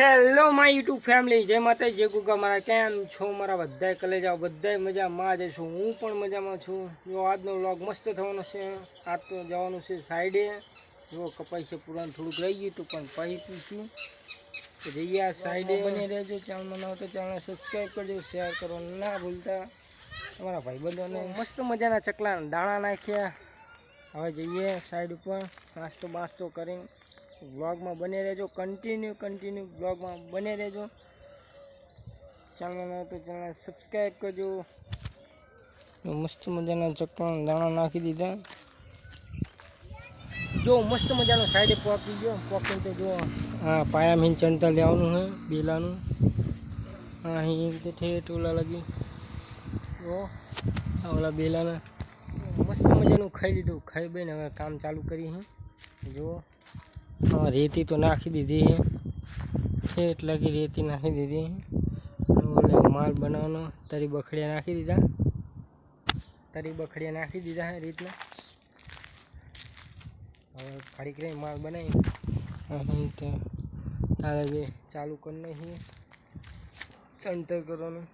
Hello my YouTube family જય માતા જય ગુગા મારા કેમ છો મારા બધાય? કલેજા બધાય મજામાં? જ છું. હું પણ મજામાં છું. જો આજનો વ્લોગ મસ્ત થવાનો છે. આજ તો જવાનું છે સાઈડે. જો કપાઈ છે પુરાણ થોડુંક રહી ગયું હતું પણ પછી તો જઈએ આ સાઈડે. બની રહેજો. ચેનલમાં ના તો ચેનલ સબસ્ક્રાઈબ કરજો. શેર કરો. ના ભૂલતા. તમારા ભાઈબંધોને મસ્ત મજાના ચકલા દાણા નાખ્યા. હવે જઈએ સાઈડ ઉપર. નાસ્તો બાસ્તો કરીને. બ્લોગમાં બને રહેજો. કન્ટિન્યુ કન્ટિન્યુ બ્લોગમાં બને રહેજો. ચેનલ તો ચેનલ સબસ્ક્રાઈબ કરજો. મસ્ત મજાના ચકલા દાણા નાખી દીધા. જો મસ્ત મજાનો સાઈડે પોકી ગયો પોકીને તો જો હા પાયા મીન ચણતા લેવાનું હે, બેલાનું. હા અહીં તો ઠેઠ ઓલા લગી. જો ઓલા બેલાના. મસ્ત મજાનું ખાઈ લીધું. ખાઈ બેન હવે કામ ચાલુ કરી હે. જો. રેતી તો નાખી દીધી છે એટલે કે રેતી નાખી દીધી ઓલે માલ બનાવવાનો, તરી બખડિયા નાખી દીધા. તરી બખડિયા નાખી દીધા રીતના. હવે ઘડીક રહી માલ બનાવી. તારે ચાલુ કરી નાખીએ ચણતર કરવાનું.